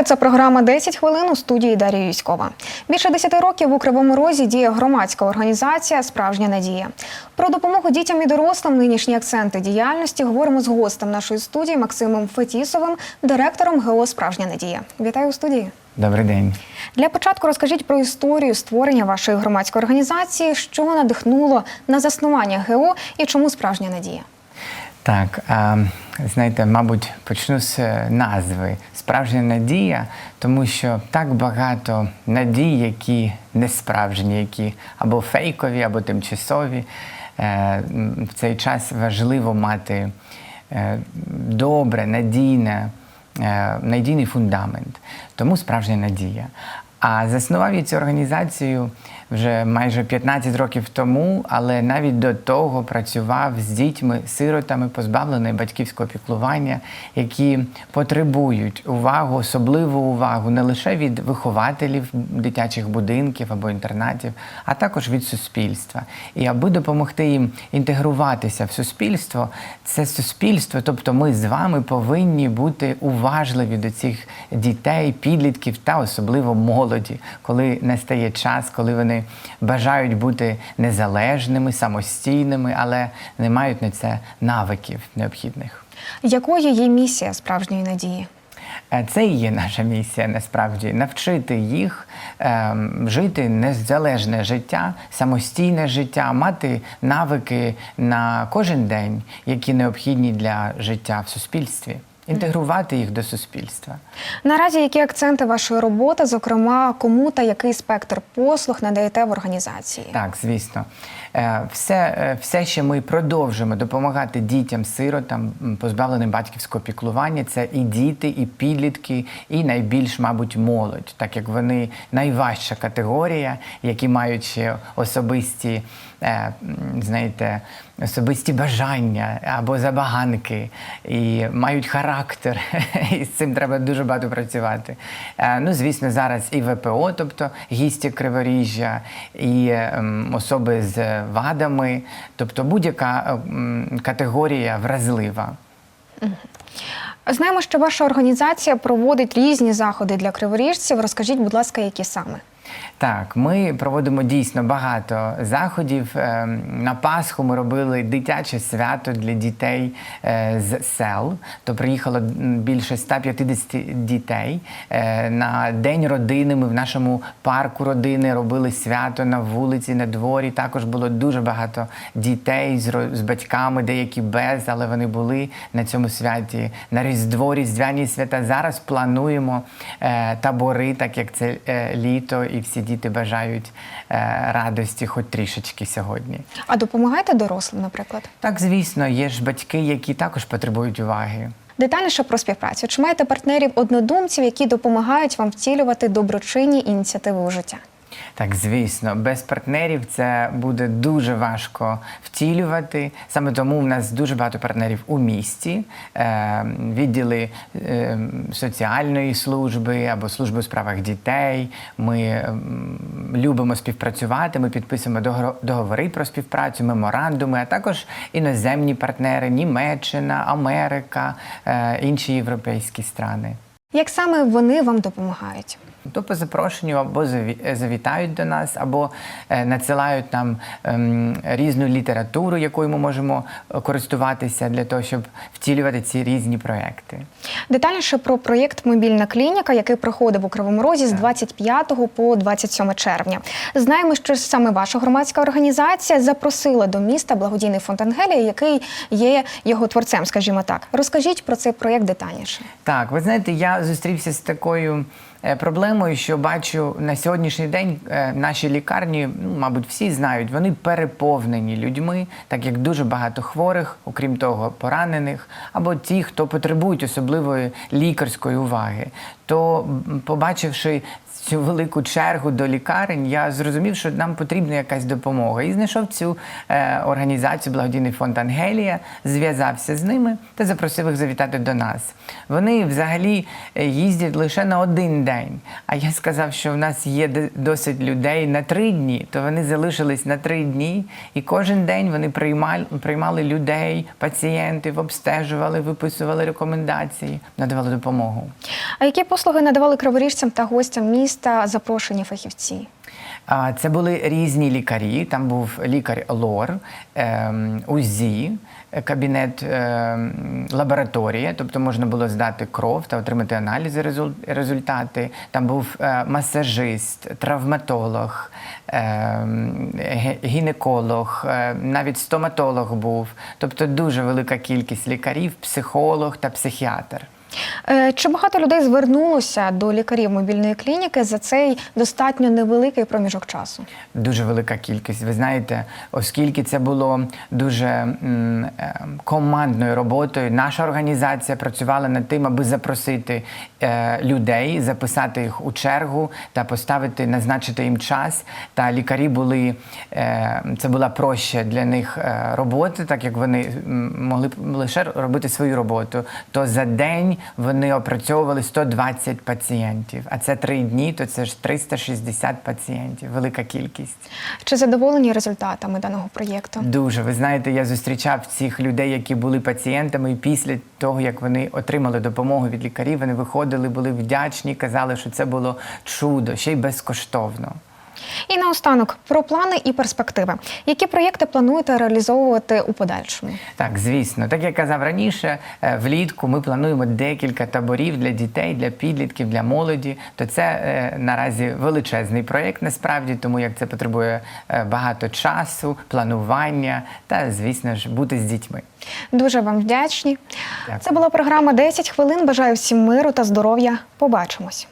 Вітаю, це програма «10 хвилин у студії Дар'я Юськова. Більше 10 років у Кривому Розі діє громадська організація Справжня надія. Про допомогу дітям і дорослим нинішні акценти діяльності говоримо з гостем нашої студії Максимом Фетісовим, директором ГО Справжня надія. Вітаю у студії. Добрий день. Для початку розкажіть про історію створення вашої громадської організації, що надихнуло на заснування ГО і чому справжня надія. Так, знаєте, мабуть, почну з е, назви Справжня надія, тому що так багато надій, які не справжні, які або фейкові, або тимчасові. Е, В цей час важливо мати е, добре, надійне, надійний фундамент. Тому справжня надія. А заснував я цю організацію вже майже 15 років тому, але навіть до того працював з дітьми, сиротами, позбавленими батьківського піклування, які потребують увагу, особливу увагу не лише від вихователів дитячих будинків або інтернатів, а також від суспільства. І аби допомогти їм інтегруватися в суспільство, це суспільство, тобто ми з вами повинні бути уважливі до цих дітей, підлітків та особливо молоді, коли настає час, коли вони бажають бути незалежними, самостійними, але не мають на це навиків необхідних. Якою є місія справжньої надії? Е, Це і є наша місія насправді навчити їх ем, жити незалежне життя, самостійне життя, мати навики на кожен день, які необхідні для життя в суспільстві, інтегрувати їх до суспільства. Наразі які акценти вашої роботи, зокрема, кому та який спектр послуг надаєте в організації? Так, звісно. Е, Все, е, все ще ми продовжуємо допомагати дітям, сиротам, позбавленим батьківського піклування. Це і діти, і підлітки, і найбільш, мабуть, молодь, так як вони найважча категорія, які мають ще особисті, е, знаєте, особисті бажання або забаганки, і мають характер. І з цим треба дуже багато працювати. Е, Ну, звісно, зараз і ВПО, тобто гісті криворіжжя, і ем, особи з вадами, тобто будь-яка ем, категорія вразлива. Знаємо, що ваша організація проводить різні заходи для криворіжців. Розкажіть, будь ласка, які саме? Так, ми проводимо дійсно багато заходів. Ем, На Пасху ми робили дитяче свято для дітей е, з сел. То приїхало більше 150 дітей. Е, На День родини ми в нашому парку родини робили свято на вулиці, на дворі. Також було дуже багато дітей з, батьками, деякі без, але вони були на цьому святі. На Різдво, Різдвяні свята. Зараз плануємо е, табори, так як це е, літо, і всі діти бажають е, радості, хоч трішечки сьогодні. А допомагаєте дорослим, наприклад? Так, звісно, є ж батьки, які також потребують уваги. Детальніше про співпрацю. Чи маєте партнерів однодумців, які допомагають вам втілювати доброчинні ініціативи у життя? Так, звісно, без партнерів це буде дуже важко втілювати. Саме тому в нас дуже багато партнерів у місті, е, відділи е, соціальної служби або служби у справах дітей. Ми любимо співпрацювати. Ми підписуємо договори про співпрацю, меморандуми, а також іноземні партнери Німеччина, Америка, е, інші європейські страни. Як саме вони вам допомагають? То по запрошенню або е, завітають до нас, або е, надсилають нам ем, різну літературу, якою ми можемо е, користуватися для того, щоб втілювати ці різні проекти. Детальніше про проєкт Мобільна клініка, який проходив у Кривому Розі з 25 по 27 червня. Знаємо, що саме ваша громадська організація запросила до міста благодійний фонд Ангелія, який є його творцем, скажімо так. Розкажіть про цей проєкт детальніше. Так, ви знаєте, я зустрівся з такою е, проблемою, що бачу на сьогоднішній день е, наші лікарні, ну, мабуть, всі знають, вони переповнені людьми, так як дуже багато хворих, окрім того, поранених, або ті, хто потребують особливої лікарської уваги. То, побачивши цю велику чергу до лікарень, я зрозумів, що нам потрібна якась допомога. І знайшов цю е, організацію Благодійний фонд Ангелія, зв'язався з ними та запросив їх завітати до нас. Вони взагалі е, їздять лише на один день. А я сказав, що в нас є досить людей на три дні, то вони залишились на три дні, і кожен день вони приймали, приймали людей, пацієнтів, обстежували, виписували рекомендації, надавали допомогу. А які послуги надавали криворіжцям та гостям міста запрошені фахівці? Це були різні лікарі. Там був лікар лор, ем, УЗІ, кабінет ем, лабораторія, тобто можна було здати кров та отримати аналізи, результати. Там був е, масажист, травматолог, ем, гінеколог, е, навіть стоматолог був. Тобто дуже велика кількість лікарів, психолог та психіатр. Е, Чи багато людей звернулося до лікарів мобільної клініки за цей достатньо невеликий проміжок часу? Дуже велика кількість. Ви знаєте, оскільки це було дуже е, командною роботою, наша організація працювала над тим, аби запросити е, людей, записати їх у чергу та поставити, назначити їм час. Та лікарі були це була проще для них робота, так як вони могли б лише робити свою роботу. То за день вони опрацьовували 120 пацієнтів. А це три дні, то це ж 360 пацієнтів. Велика кількість. Чи задоволені результатами даного проєкту? Дуже. Ви знаєте, я зустрічав цих людей, які були пацієнтами, і після того, як вони отримали допомогу від лікарів, вони виходили, були вдячні, казали, що це було чудо, ще й безкоштовно. І наостанок про плани і перспективи. Які проєкти плануєте реалізовувати у подальшому? Так, звісно, так як казав раніше, е, влітку ми плануємо декілька таборів для дітей, для підлітків, для молоді. То це е, наразі величезний проєкт, насправді, тому як це потребує е, багато часу, планування та, звісно ж, бути з дітьми. Дуже вам вдячні. Дякую. Це була програма «10 хвилин. Бажаю всім миру та здоров'я. Побачимось.